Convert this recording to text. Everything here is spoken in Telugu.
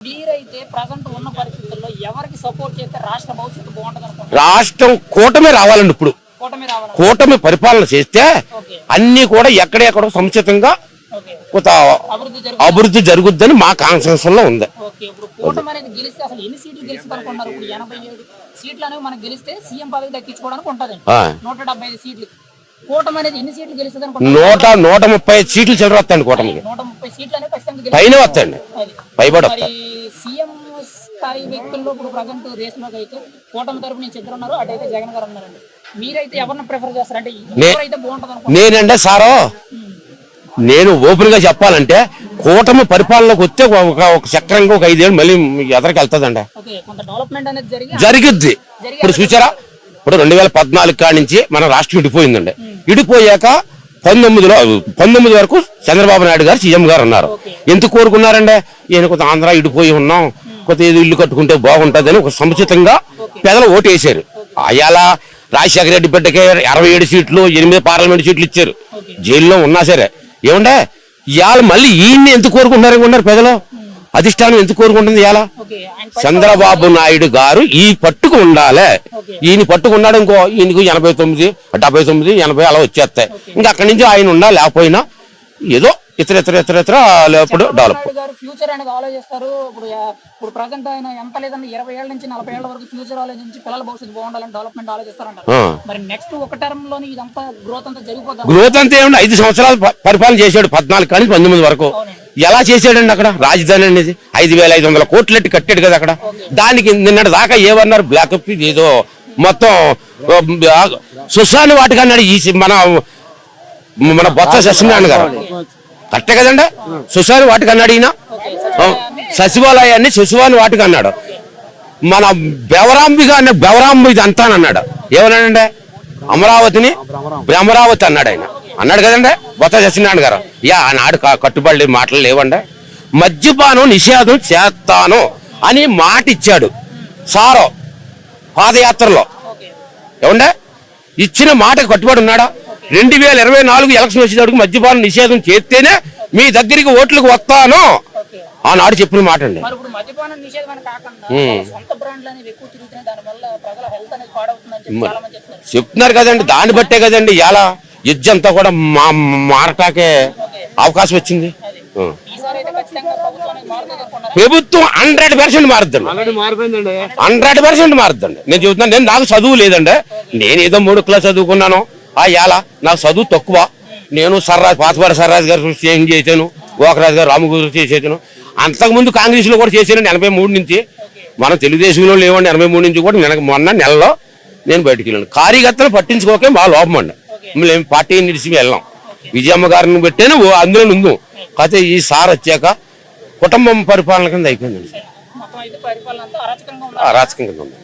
మీరైతే ప్రజెంట్ ఉన్న పరిస్థితుల్లో ఎవరికి సపోర్ట్ చేస్తే రాష్ట్ర భవిష్యత్తు బాగుంటుంది అనుకుంటున్నారు? రాష్ట్రం కూటమి రావాలండి ఇప్పుడు. కూటమి రావాలి కూటమి పరిపాలన చేస్తే ఓకే. అన్ని కూడా ఎక్కడెక్కడ సముచితంగా ఓకే. కొంత అభివృద్ధి జరుగుతుంది? అభివృద్ధి జరుగుద్దని మా కాన్సెన్స్లో ఉంది. ఓకే. ఇప్పుడు కూటమి అనేది గెలిస్తే అసలు ఎన్ని సీట్లు గెలుస్తుంది అనుకుంటున్నారు? ఇప్పుడు ఎనభై ఏడు సీట్లు అనేవి మనకు గెలిస్తే సీఎం పదవి దక్కించుకోవడానికి ఆ. నూట డెబ్బై ఐదు సీట్లు. కూటమి అనేది ఎన్ని సీట్లు గెలుస్తుంది అనుకుంటున్నారు? నూట నూట ముప్పై ఐదు సీట్లు చిల్లర వస్తాయండి కూటమికి. నూట ముప్పై సీట్లు అనేవి ఖచ్చితంగా పైన గెలుస్తుంది. వస్తాయండి. అది. పైబడి మరి వస్తాయి. సీఎం స్థాయి వ్యక్తుల్లో ఇప్పుడు ప్రజెంట్ రేసులోకి అయితే కూటమి తరపు నుంచి ఇద్దరు ఉన్నారు అటైతే జగన్ గారు ఉన్నారండి. మీరైతే ఎవరిని ప్రిఫర్ చేస్తారంటే నే- ఎవరైతే బాగుంటుంది నేనంటే సారో నేను ఓపెన్గా చెప్పాలంటే కూటమి పరిపాలనకు వస్తే ఒక ఒక చక్రంగా ఒక ఐదేళ్ళు మళ్ళీ ఎదరికి వెళ్తుందండి. జరిగిద్ది. ఇప్పుడు చూసారా? ఇప్పుడు రెండు వేల పద్నాలుగు కాడి నుంచి మన రాష్ట్రం విడిపోయిందండి విడిపోయాక పంతొమ్మిదిలో పంతొమ్మిది వరకు చంద్రబాబు నాయుడు గారు సీఎం గారు ఉన్నారు ఎందుకు కోరుకున్నారండి ఈయన కొంత ఆంధ్ర ఇడిపోయి ఉన్నాం కొంత ఏదో ఇల్లు కట్టుకుంటే బాగుంటుందని ఒక సముచితంగా పెదలు ఓటు వేశారు అయాల రాజశేఖర రెడ్డి బిడ్డకి అరవై ఏడు సీట్లు ఎనిమిది పార్లమెంట్ సీట్లు ఇచ్చారు. జైల్లో ఉన్నా సరే. ఏమండే ఇవాళ మళ్ళీ ఈయన్ని ఎందుకు కోరుకుంటున్నారు అనుకుంటున్నారు ప్రజలు అధిష్టానం ఎందుకు కోరుకుంటుంది ఆయన చంద్రబాబు నాయుడు గారు ఈ పట్టుకు ఉండాలి. ఈయన పట్టుకున్నాడు ఇంకో ఈయనకు ఎనభై తొమ్మిది డెబ్బై తొమ్మిది ఎనభై అలా వచ్చేస్తాయి. ఇంకా అక్కడి నుంచి ఆయన ఉన్నా లేకపోయినా ఏదో ఇతర ఇతర ఇతర ఇతర లేకపోతే డెవలప్ ఫ్యూచర్ అనేది ఆలోచిస్తారు. ఇప్పుడు ఇప్పుడు ప్రజెంట్ ఆయన ఎంత లేదన్నా ఇరవై ఏళ్ళ నుంచి నలభై ఏళ్ళ వరకు ఫ్యూచర్ ఆలోచించి పిల్లల భవిష్యత్తు బాగుండాలని డెవలప్మెంట్ ఆలోచిస్తారంటారు ఆ. మరి నెక్స్ట్ ఒక టర్మ్లోని ఇదంతా గ్రోత్ అంతా జరిగిపోతుంది గ్రోత్ అంతా ఏమన్నా ఐదు సంవత్సరాలు పరిపాలన చేశాడు పద్నాలుగు కానీ పంతొమ్మిది వరకు. ఎలా చేశాడండి అక్కడ? రాజధాని అనేది ఐదు వేల ఐదు వందల కోట్లెట్టి కట్టాడు కదా అక్కడ. దానికి నిన్నటి దాకా ఏమన్నారు? బ్లాక్ ఏదో మొత్తం సుశాని వాటికి అన్నాడు ఈ మన మన బొత్స సత్యనారాయణ గారు. కరెక్టే కదండి? సుశాని వాటికి అన్నాడు ఈయన. సచివాలయాన్ని శిశువాని వాటికి అన్నాడు. మన బెవరాంబిగా అన్న బెవరాంబి ఇది అంతా అన్నాడు ఏమన్నాడంటే? అమరావతిని భ్రమరావతి అన్నాడు ఆయన. అన్నాడు కదండి? బొత్స సత్యనారాయణ గారు. యా ఆనాడు కట్టుబడి మాటలు లేవండి. మద్యపానం నిషేధం చేస్తాను అని మాట ఇచ్చాడు సారో పాదయాత్రలో. ఏమండే? ఇచ్చిన మాటకు కట్టుబడి ఉన్నాడా? రెండు వేల ఇరవై నాలుగు ఎలక్షన్ వచ్చేటప్పుడు మద్యపానం నిషేధం చేస్తేనే మీ దగ్గరికి ఓట్లకు వస్తాను. ఆనాడు చెప్పిన మాట అండి. చెప్తున్నారు. కదండి దాన్ని బట్టే కదండి ఇలా అంతా కూడా మా మారటాకే అవకాశం వచ్చింది. ప్రభుత్వం హండ్రెడ్ పర్సెంట్ మారుద్దండి. హండ్రెడ్ పర్సెంట్ మారుద్దండి. నేను చెబుతున్నాను నేను నాకు చదువు లేదండి. నేను ఏదో మూడు క్లాస్ చదువుకున్నాను. ఆ యాల నాకు చదువు తక్కువ. నేను సర్రాజ్ పాతపాటి సర్రాజ్ గారు చేంజ్ చేశాను? గోకరాజు గారు రామగురు చేసేసాను అంతకుముందు కాంగ్రెస్లో కూడా చేశాను ఎనభై మూడు నుంచి. మనం తెలుగుదేశంలో లేవండి ఎనభై మూడు నుంచి కూడా మొన్న నెలలో నేను బయటికి వెళ్ళాను. కార్యకర్తలు పట్టించుకోకే మా లోపం అండి. మేము పార్టీ నిడిచి వెళ్ళాం. విజయమ్మ గారిని పెట్టాను అందులో ఉందు. కాకపోతే ఈ సార్ వచ్చాక కుటుంబం పరిపాలన కింద అయిపోయిందండి. ఉంది? అరాచకంగా ఉంది.